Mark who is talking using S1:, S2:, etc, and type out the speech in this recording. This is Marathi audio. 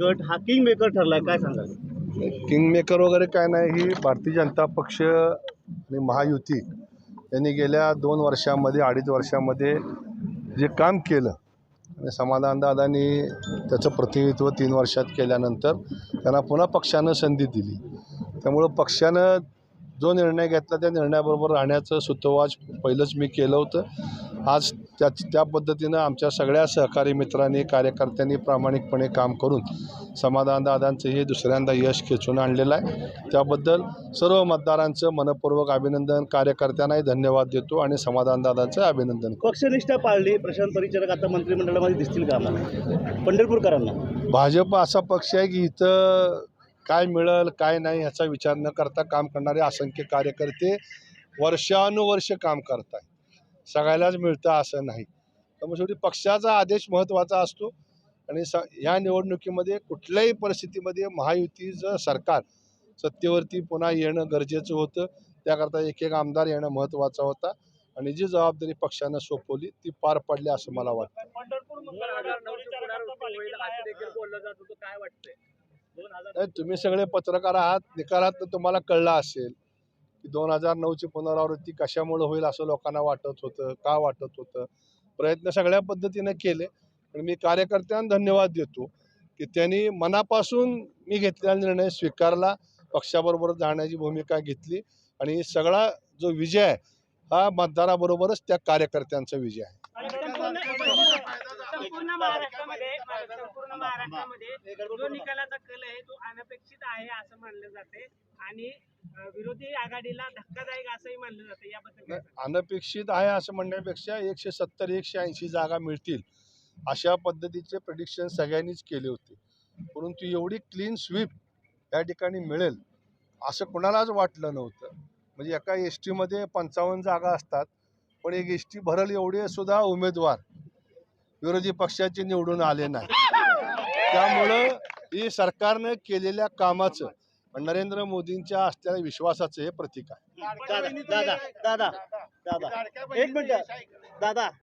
S1: गट हा किंग मेकर ठरलाय काय सांगाल?
S2: किंगमेकर वगैरे काय नाही ही भारतीय जनता पक्ष आणि महायुती यांनी गेल्या दोन वर्षामध्ये अडीच वर्षामध्ये जे काम केलं आणि समाधानदादांनी त्याचं प्रतिनिधित्व तीन वर्षात केल्यानंतर त्यांना पुन्हा पक्षानं संधी दिली. त्यामुळं पक्षानं जो निर्णय घेतला त्या निर्णयाबरोबर राहण्याचं सुतोवाच पहिलंच मी केलं होतं. आज त्या त्या पद्धतीनं आमच्या सगळ्या सहकारी मित्रांनी कार्यकर्त्यांनी प्रामाणिकपणे काम करून समाधानदादांचं हे दुसऱ्यांदा यश खेचून आणलेलं आहे. त्याबद्दल सर्व मतदारांचं मनपूर्वक अभिनंदन कार्यकर्त्यांनाही धन्यवाद देतो आणि समाधानदादांचं अभिनंदन करतो.
S1: पक्षनिष्ठा पाळली प्रशांत परिचारक आता मंत्रिमंडळामध्ये दिसतील का आम्हाला पंढरपूरकरांना.
S2: भाजप असा पक्ष आहे की इथं काय मिळेल काय नाही ह्याचा विचार न करता काम करणारे असंख्य कार्यकर्ते वर्षानुवर्ष काम करत आहे सगळ्यालाच मिळतं असं नाही. त्यामुळे शेवटी पक्षाचा आदेश महत्त्वाचा असतो आणि स ह्या निवडणुकीमध्ये कुठल्याही परिस्थितीमध्ये महायुतीचं सरकार सत्तेवरती पुन्हा येणं गरजेचं होतं. त्याकरता एक एक आमदार येणं महत्त्वाचा होता आणि जी जबाबदारी पक्षानं सोपवली ती पार पडली असं मला वाटतं. नाही, तुम्ही सगळे पत्रकार आहात निकालात तर तुम्हाला कळलं असेल की दोन हजार नऊची पुनरावृत्ती कशामुळे होईल असं लोकांना वाटत होतं का वाटत होतं? प्रयत्न सगळ्या पद्धतीने केले. पण मी कार्यकर्त्यांना धन्यवाद देतो की त्यांनी मनापासून मी घेतलेला निर्णय स्वीकारला पक्षाबरोबर जाण्याची भूमिका घेतली आणि सगळा जो विजय आहे हा मतदाराबरोबरच त्या कार्यकर्त्यांचा विजय आहे.
S3: संपूर्ण महाराष्ट्रामध्ये संपूर्ण महाराष्ट्रामध्ये जो निकालाचा कल आहे तो अनपेक्षित आहे असं मानलं जाते. आणि विरोधी आघाडीला धक्कादायक असंही मानलं जातं याबद्दल?
S2: अनपेक्षित आहे असं म्हणण्यापेक्षा एकशे सत्तर एकशे ऐंशी जागा मिळतील अशा पद्धतीचे प्रिडिक्शन सगळ्यांनीच केले होते. परंतु एवढी क्लीन स्वीप या ठिकाणी मिळेल असं कोणालाच वाटलं नव्हतं. म्हणजे एका एस टीमध्ये पंचावन्न जागा असतात पण एक एस टी भरल एवढे सुद्धा उमेदवार विरोधी पक्षाचे निवडून आले नाही. त्यामुळं ही सरकारनं केलेल्या कामाचं नरेंद्र मोदींच्या असलेल्या विश्वासाचं हे प्रतीक आहे.
S1: दादा दादा दादा दादा एक मिनिट. दादा